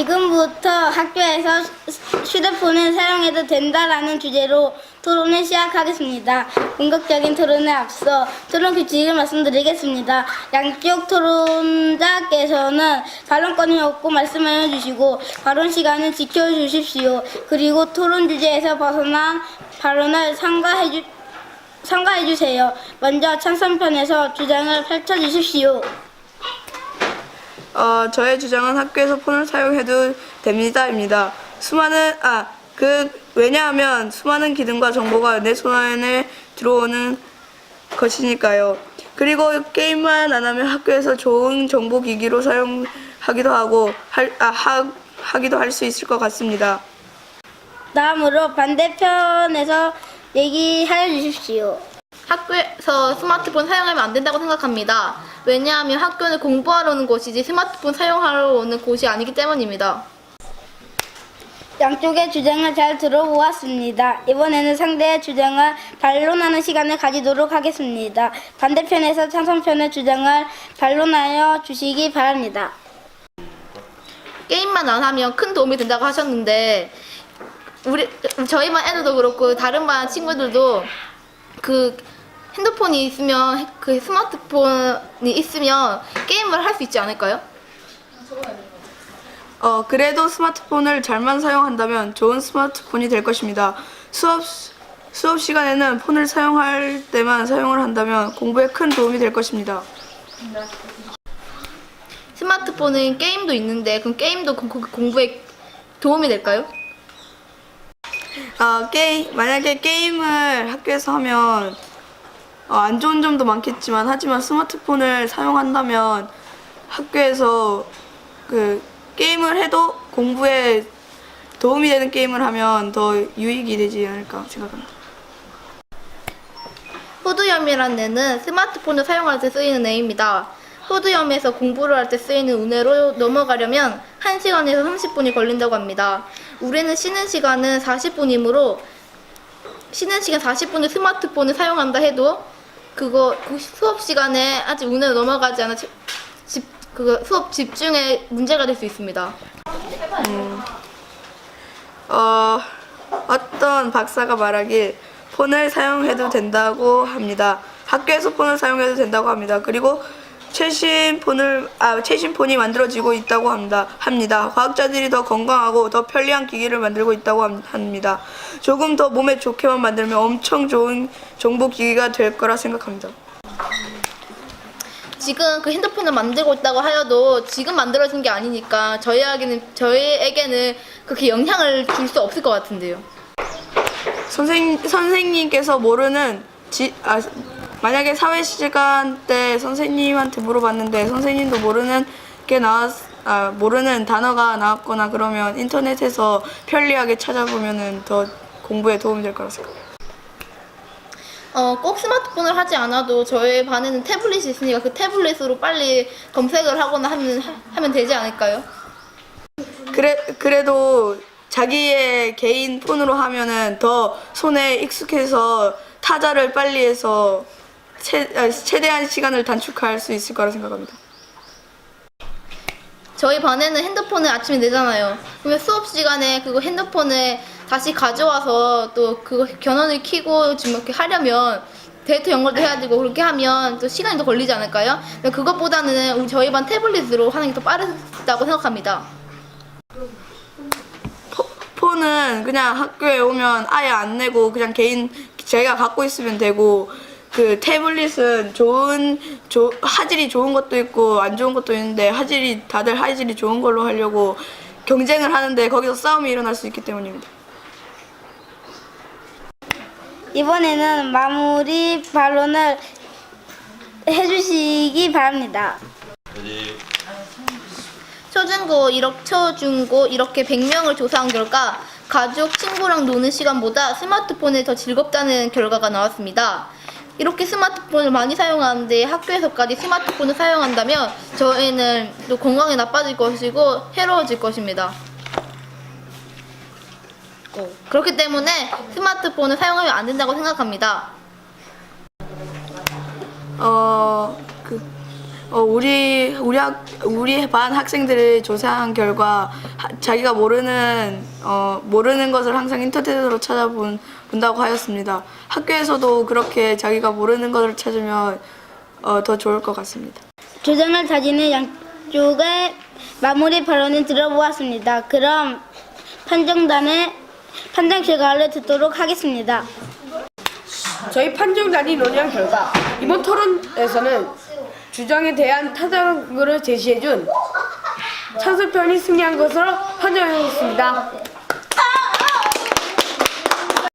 지금부터 학교에서 휴대폰을 사용해도 된다라는 주제로 토론을 시작하겠습니다. 본격적인 토론에 앞서 토론 규칙을 말씀드리겠습니다. 양쪽 토론자께서는 발언권이 없고 말씀해 주시고 발언 시간을 지켜주십시오. 그리고 토론 주제에서 벗어난 발언을 삼가해 주 참가해 주세요. 먼저 찬성편에서 주장을 펼쳐 주십시오. 어, 저의 주장은 학교에서 폰을 사용해도 됩니다입니다. 수많은 아 그 왜냐하면 수많은 기능과 정보가 내 손안에 들어오는 것이니까요. 그리고 게임만 안 하면 학교에서 좋은 정보 기기로 사용하기도 하고 할, 아, 하, 하기도 할 수 있을 것 같습니다. 다음으로 반대편에서 얘기하여 주십시오. 학교에서 스마트폰 사용하면 안 된다고 생각합니다. 왜냐하면 학교는 공부하러 오는 곳이지 스마트폰 사용하러 오는 곳이 아니기 때문입니다. 양쪽의 주장을 잘 들어보았습니다. 이번에는 상대의 주장을 반론하는 시간을 가지도록 하겠습니다. 반대편에서 찬성편의 주장을 반론하여 주시기 바랍니다. 게임만 안 하면 큰 도움이 된다고 하셨는데 우리 저희 반 애들도 그렇고 다른 반 친구들도 그 핸드폰이 있으면 그 스마트폰이 있으면 게임을 할 수 있지 않을까요? 어, 그래도 스마트폰을 잘만 사용한다면 좋은 스마트폰이 될 것입니다. 수업, 수업 시간에는 폰을 사용할 때만 사용을 한다면 공부에 큰 도움이 될 것입니다. 스마트폰은 게임도 있는데 그럼 게임도 공- 공- 공부에 도움이 될까요? 아, 게임, 만약에 게임을 학교에서 하면 어, 안 좋은 점도 많겠지만 하지만 스마트폰을 사용한다면 학교에서 그 게임을 해도 공부에 도움이 되는 게임을 하면 더 유익이 되지 않을까 생각합니다. 후두염이라는 애는 스마트폰을 사용할 때 쓰이는 애입니다. 후두염에서 공부를 할 때 쓰이는 운해로 넘어가려면 1시간에서 30분이 걸린다고 합니다. 우리는 쉬는 시간은 40분이므로 쉬는 시간 40분을 스마트폰을 사용한다 해도 그거 그 수업 시간에 아직 운해로 넘어가지 않아 집, 집 그거 수업 집중에 문제가 될 수 있습니다. 어, 어떤 박사가 말하길 폰을 사용해도 된다고 합니다. 학교에서 폰을 사용해도 된다고 합니다. 그리고 최신 폰을 아 최신 폰이 만들어지고 있다고 합니다. 합니다. 과학자들이 더 건강하고 더 편리한 기기를 만들고 있다고 함- 합니다. 조금 더 몸에 좋게만 만들면 엄청 좋은 정보 기기가 될 거라 생각합니다. 지금 그 핸드폰을 만들고 있다고 하여도 지금 만들어진 게 아니니까 저희에게는 저희에게는 그렇게 영향을 줄 수 없을 것 같은데요. 선생 선생님께서 모르는 지, 아, 만약에 사회 시간 때 선생님한테 물어봤는데 선생님도 모르는 게 나왔 아, 모르는 단어가 나왔거나 그러면 인터넷에서 편리하게 찾아보면은 더 공부에 도움이 될 거라 생각해요. 어, 꼭 스마트폰을 하지 않아도 저희 반에는 태블릿이 있으니까 그 태블릿으로 빨리 검색을 하거나 하면 하- 하면 되지 않을까요? 그래 그래도 자기의 개인 폰으로 하면은 더 손에 익숙해서 타자를 빨리 해서 최, 아, 최대한 시간을 단축할 수 있을 거라 생각합니다. 저희 반에는 핸드폰을 아침에 내잖아요. 그러면 수업 시간에 그거 핸드폰을 다시 가져와서 또 그거 견원을 켜고 지금 이렇게 하려면 데이터 연결도 해야 되고 그렇게 하면 또 시간이 더 걸리지 않을까요? 근데 그것보다는 우리 저희 반 태블릿으로 하는 게 더 빠르다고 생각합니다. 포- 폰은 그냥 학교에 오면 아예 안 내고 그냥 개인 제가 갖고 있으면 되고 그 태블릿은 좋은 조, 화질이 좋은 것도 있고 안 좋은 것도 있는데 화질이 다들 화질이 좋은 걸로 하려고 경쟁을 하는데 거기서 싸움이 일어날 수 있기 때문입니다. 이번에는 마무리 반론을 해주시기 바랍니다. 초중고 이렇게 초중고 이렇게 100명을 조사한 결과 가족 친구랑 노는 시간보다 스마트폰이 더 즐겁다는 결과가 나왔습니다. 이렇게 스마트폰을 많이 사용하는데 학교에서까지 스마트폰을 사용한다면 저희는 또 건강이 나빠질 것이고 해로워질 것입니다. 어, 그렇기 때문에 스마트폰을 사용하면 안 된다고 생각합니다. 어, 그, 어, 우리, 우리 학, 우리 반 학생들을 조사한 결과, 하- 자기가 모르는 어, 모르는 것을 항상 인터넷으로 찾아본 본다고 하였습니다. 학교에서도 그렇게 자기가 모르는 것을 찾으면 어, 더 좋을 것 같습니다. 주장을 다지는 양쪽의 마무리 발언을 들어보았습니다. 그럼 판정단의 판정 결과를 듣도록 하겠습니다. 저희 판정단이 논의한 결과 이번 토론에서는 주장에 대한 타당으로 제시해준 찬성편이 승리한 것으로 판정하였습니다.